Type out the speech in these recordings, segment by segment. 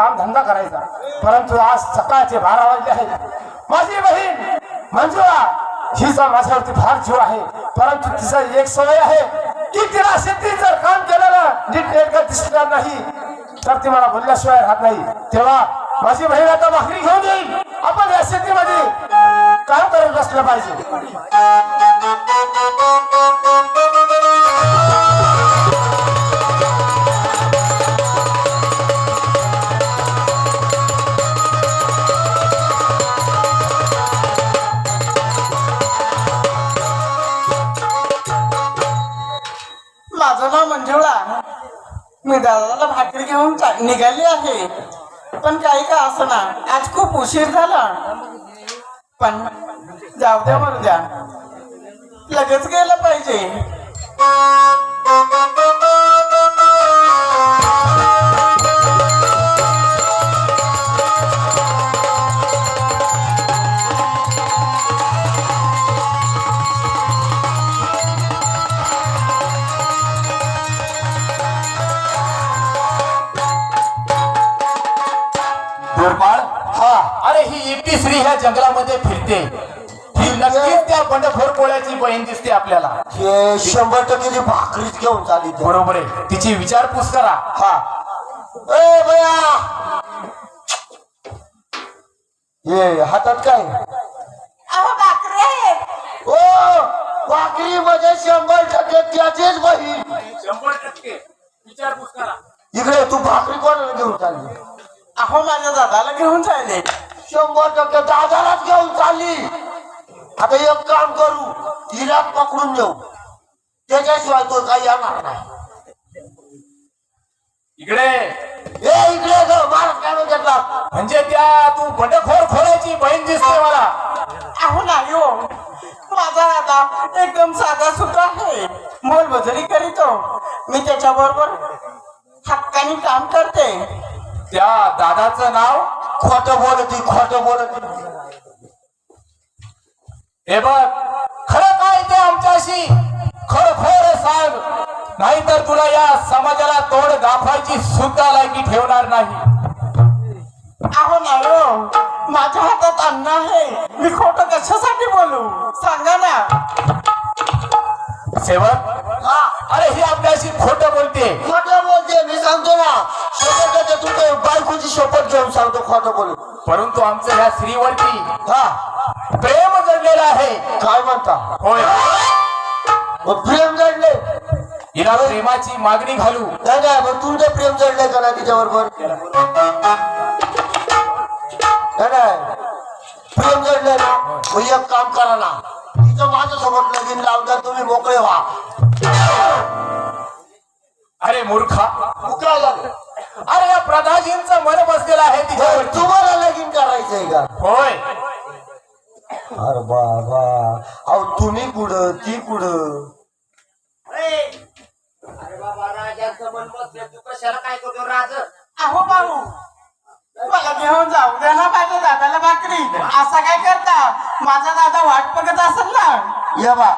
काम धंदा करायचा. परंतु आज सकाळचे बारा वाजले आहेत. माझी बहीण मंजुळा हिचा माझ्यावरती फार जीव आहे. परंतु तिचा एक सवय आहे की तिला शेती जर काम केलेलं नीट नेटकं दिसणार नाही तर ती मला बोलल्याशिवाय राहत नाही. तेव्हा माझी बहीण आता भाकरी घेऊन येईल. आपण या शेतीमध्ये काम करत बसलं पाहिजे. माझं नाव मंजुळा मी दादाला भाकरी घेऊन निघाली आहे. पण काही का असं आज खूप उशीर झाला. पण जाऊ द्या मरू द्या. लगेच गेलं पाहिजे. ह्या जंगलामध्ये फिरते. ही नक्कीच त्या बंडखोर पोळ्याची बहीण दिसते आपल्याला. हे शंभर टक्के ती भाकरीच घेऊन चाली ते. बरोबर आहे. तिची विचारपूस करा. हा. ए बया ये हातात काय? अहो भाकरी! आहे ओ भाकरी मध्ये शंभर टक्के त्याचीच बहीण. शंभर टक्के. विचारपूस करा. इकडे तू भाकरी कोणाला घेऊन चालली? अहो माझ्या दादाला घेऊन जायले शंभर टक्के दादालाच घेऊन चालली. आता एक काम करू हिला पकडून देऊ त्याच्याशिवाय तो काही येणार नाही. इकडे. ए इकडे ग महाराज काय म्हणतात म्हणजे त्या तू बंडखोर खोळ्याची बहीण दिसते मला. अहो नाही हो. माझा दादा एकदम साधा सुद्धा आहे. मोलमजुरी करीतो. मी त्याच्या बरोबर हक्काने काम करते. त्या दादाचं नाव? खोट बोलती खोट बोलती हे बघ खरं काय ते आमच्याशी खरोखर सांग नाहीतर तुला या समाजाला तोड दाखवायची सुद्धा लायकी ठेवणार नाही अहो हो माझ्या हातात अन्न आहे मी खोटं कशासाठी बोलू सांगा ना सेवक अरे ही आपल्याशी खोट बोलते. खोट बोलते मी सांगतो ना. शपथ बायकोची शपथ घेऊन सांगतो खोट बोल परंतु आमचं ह्या स्त्रीवरती हा. प्रेम जडलेलं आहे. काय म्हणता? होय. मग प्रेम जडले. हिला प्रेमाची मागणी घालू. नाही नाही मग तुमचं प्रेम जडलंय का नाही तिच्या बरोबर. प्रेम जडलंय ना मग एक काम करा ना. तिचं माझ्यासोबत लगीन लावता तुम्ही मोकळे व्हा. अरे मूर्खा झालं अरे या प्रधाजींचं मन बसलेलं आहे बरं, तिच्यावरती तुम्हाला लगीन करायचंय का? होय. अरे बाबा अहो तुम्ही कुठं ती कुठं? अरे बाबा राजाचं मन बसले तू कशाला काय करतो राज? अहो भाऊ मला घेऊन जाऊ द्या ना माझ्या दादाला भाकरी. असं काय करता? माझा दादा वाट बघत असेल ना? ये बा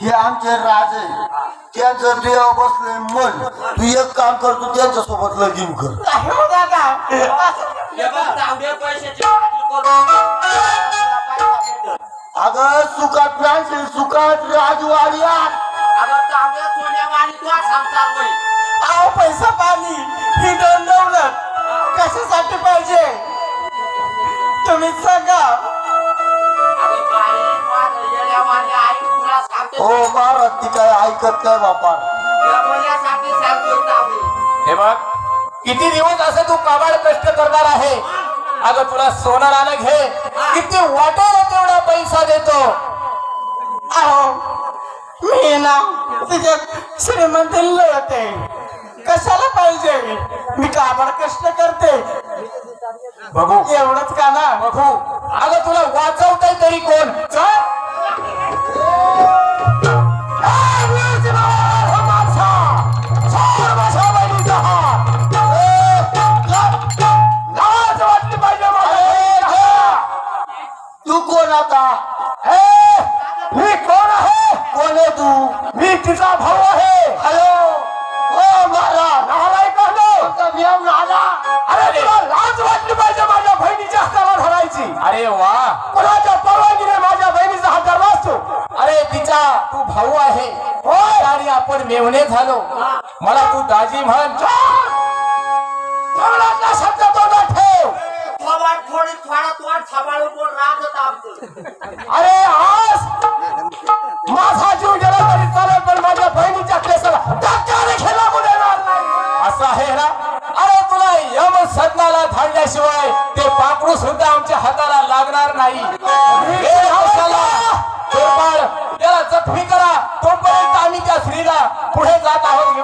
हे आमचे राज आहे. त्यांचं देव बसले मन. तू एक काम करतो त्यांच्यासोबत लगीन कर. अगं सुखात नाही सुखात राजवाडी अहो पैसा पाणी. ही दोन दौलत कशासाठी पाहिजे? तुम्हीच सांगा. हो महाराज ती काय ऐकत नाही बापा. हे बघ किती दिवस असं तू काबाड कष्ट करणार आहे? अगं तुला सोनं नाणं घे. किती वाटेल तेवढा पैसा देतो? अहो मी ना तिच्यात श्रीमंतीला होते कशाला पाहिजे? मी काबाड कष्ट करते. बघू. एवढंच का ना? बघू. अगं तुला वाचवताय तरी कोण? चल. अरे वा. कोणाच्या परवानगीने माझ्या बहिणीचा हात धरला असतो अरे तिचा तू भाऊ आहे. होय. आणि आपण मेवणे झालो. मला तू दाजी म्हण. तोंडातला शब्द तोंडात ठेव. थोबाड थोडी थोडा तोंड सांभाळून बोल राहत आमचं? अरे आज माझा जीव गेला तरी चालेल पण माझ्या बहिणीच्या केसाला धक्क्याने खेळू देणार नाही. असं आहे ना? अरे तुला यम सदनाला धाडल्याशिवाय ते पाकडू सुद्धा आमच्या हाताला लागणार नाही. त्याला जखमी करा. तोपर्यंत आम्ही त्या स्त्रीला पुढे जात आहोत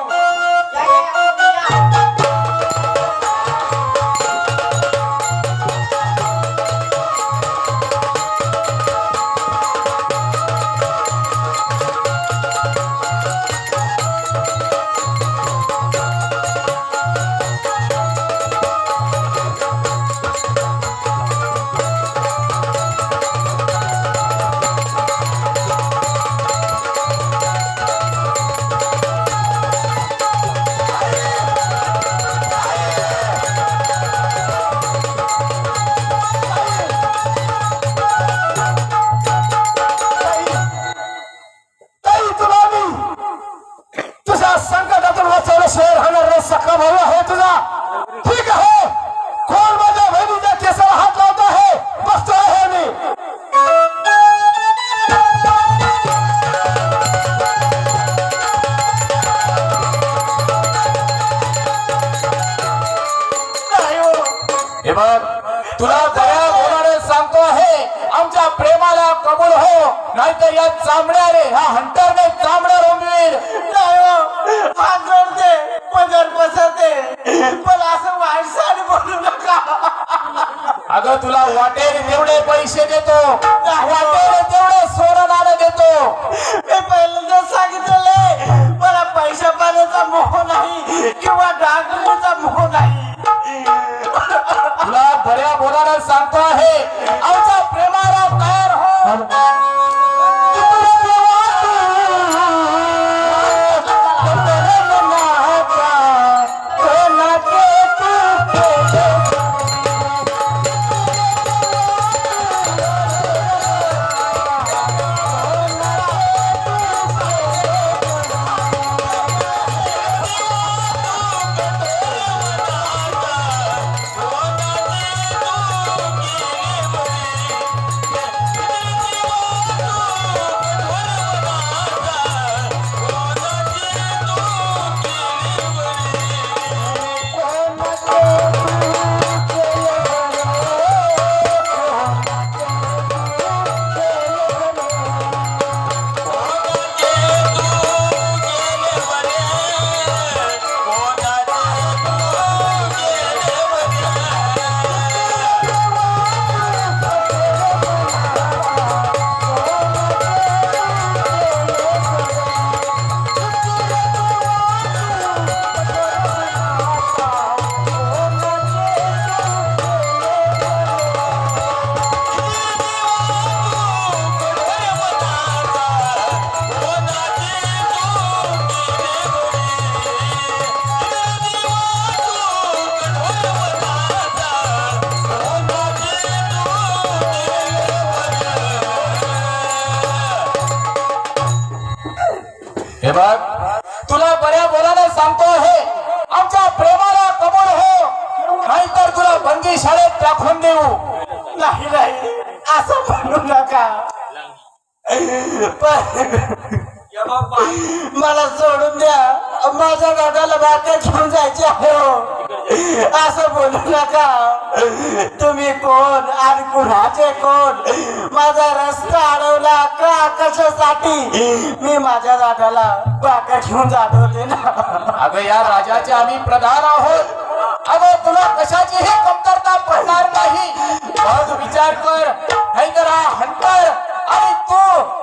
कबूल हो. नाहीतर या चांबड्याने ह्या हंटरने चांबड्या रोमवील नाही हो. हात जोडते पदर पसरते. पण असं वाईट साडी बोलू नका. अगं तुला वाटेल तेवढे पैसे देतो. वाटेल तेवढे सोनं नाणं देतो. मी पहिल्यांदा मला सोडून द्या. माझ्या दादाला बाहेर घेऊन जायचे आहे. हो. असं बोलू नका. तुम्ही कोण आणि कुणाचे कोण? माझा रस्ता अडवला का कशासाठी? मी माझ्या दादाला बाका घेऊन जात होते ना. अगं या राजाचे आम्ही प्रधान आहोत. अगं तुला कशाचीही कमतरता पडणार नाही? मग विचार कर. नाहीतर हंटर आणि तू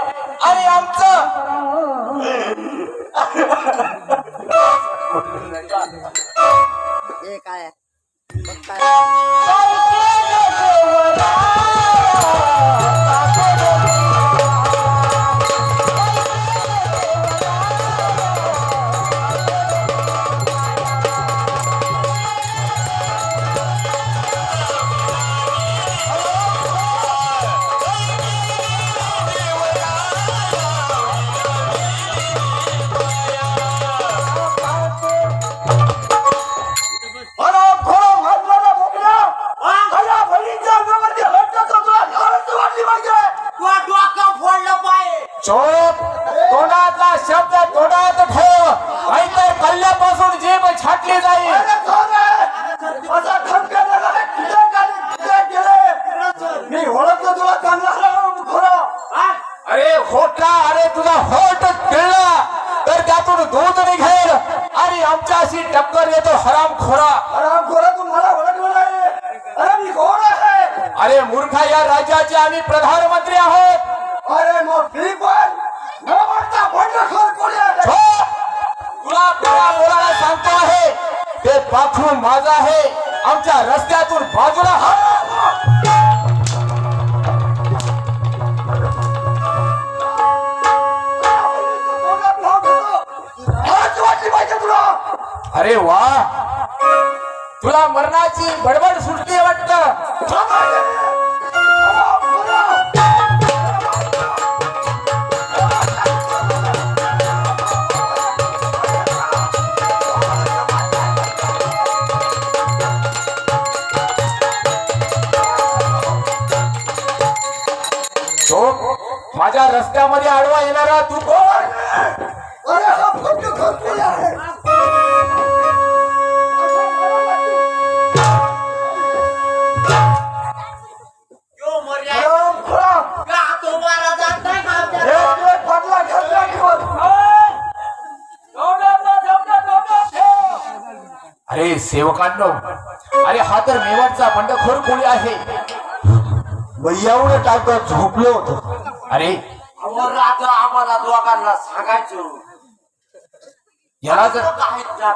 तोंडातला शब्द तोंडात ठेव नाहीतर कल्ल्यापासून जीभ छाटली जाईल. मी ओळखतो तुला चांगला? अरे खोटा अरे तुझा होट पिळला तर त्यातून दूध निघेल. आणि आमच्याशी टक्कर येतो हराम खोरा. राम खरं तू मला ओळखलं. अरे मी कोण आहे? अरे मूर्खा या राज्याचे आम्ही प्रधानमंत्री आहोत. अरे मग ते माझा माझं आहे. आमच्या रस्त्यातून बाजूला हा. तुला अरे वा. तुला मरणाची बडबड सुटली वाटत? सेवकांनो अरे हा तर मेवाडचा बंडखोर कोळी आहे. एवढं झोपलो होतो? अरे अहो, आम्हाला दोघांना सांगायचं. याला जर?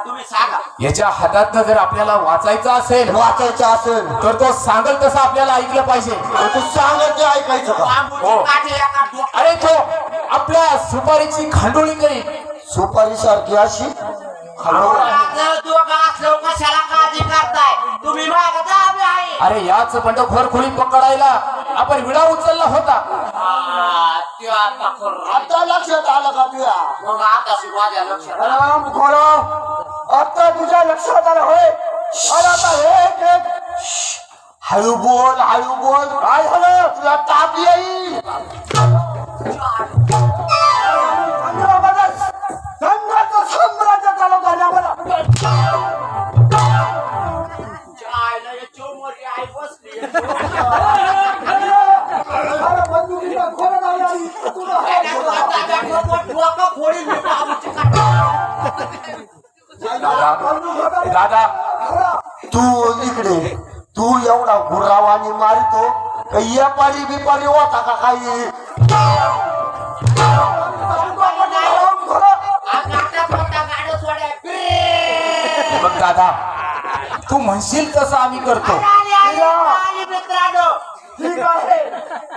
तुम्ही सांगा. याच्या हातात जर आपल्याला वाचायचं असेल वाचायचं असेल. तर तो सांगल तसं आपल्याला ऐकलं पाहिजे. तर तू सांगत ते ऐकायचं का? बांबूची हो. काठी एका डोक्यात अरे तो आपल्या सुपारीची खांडोळी करील सुपारी सारखी अशी? कशाला काळजी करताय? तुम्ही अरे याच बंडखोर खोळी पकडायला आपण विडा उचलला होता. हा, त्यो आता करू आता लक्षात आलं का तुझ्या? मग आता माझ्या लक्षात आलं. राम आता तुझ्या लक्षात आलं होय. अरे आता श्श्श. हळू बोल हळू बोल. काय झालं? तुला ताप का काही बघ दादा तू म्हणशील तसं आम्ही करतो.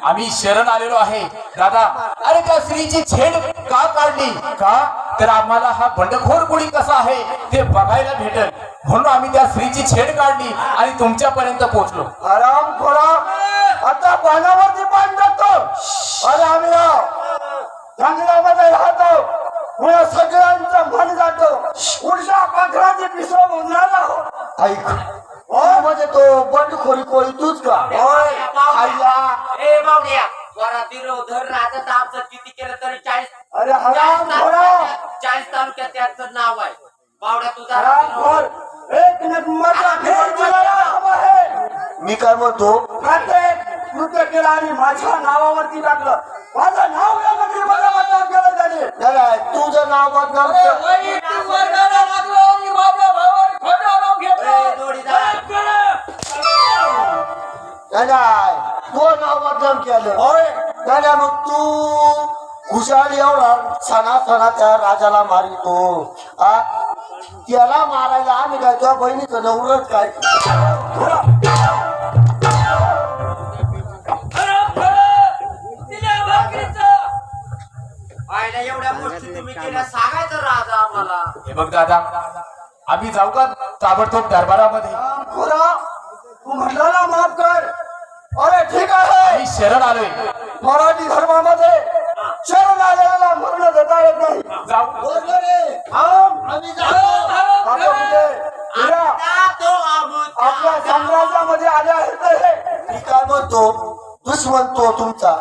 आम्ही शरण आलेलो आहे. दादा अरे त्या स्त्रीची छेड का काढली? का? तर आम्हाला हा बंडखोर कुळी कसा आहे ते बघायला भेटल. म्हणून आम्ही त्या स्त्रीची छेड काढली आणि तुमच्यापर्यंत पोहोचलो. आराम खोरा आता पानावरती पाणी जातो अरे आम्ही जंगलामध्ये राहतो. मला सगळ्यांचं मन जातो. पुढच्या पाखराची पिसव म्हणणार ऐक. काय म्हणतो कृत्य केलं आणि माझ्या नावावरती टाकलं. माझं नाव या नगरीमध्ये बदनाम केलं त्याने. तुझं नाव बदनाम तो नाव केलं. होय त्याला मग तू खुशाल एवढा सणा सणा त्या राजाला मारितो. आ त्याला मारायला आम्ही काय तुझ्या बहिणीचं नवरच काय? एवढ्या गोष्टी तुम्ही केल्या सांगायचं राजा आम्हाला हे बघ दादा आम्ही जाऊ का ताबडतोब दरबारामध्ये खुरा तू म्हणला ना माफ कर अरे ठीक आहे आम्ही शरण आलोय मराठी धर्मामध्ये शरण आलेला मरण देता येत नाही जाऊ. थांब. आम्ही. आता कुठे? तो. आपल्या साम्राज्यामध्ये आले आहेत ते. मी काय म्हणतो दुश्मन तो तुमचा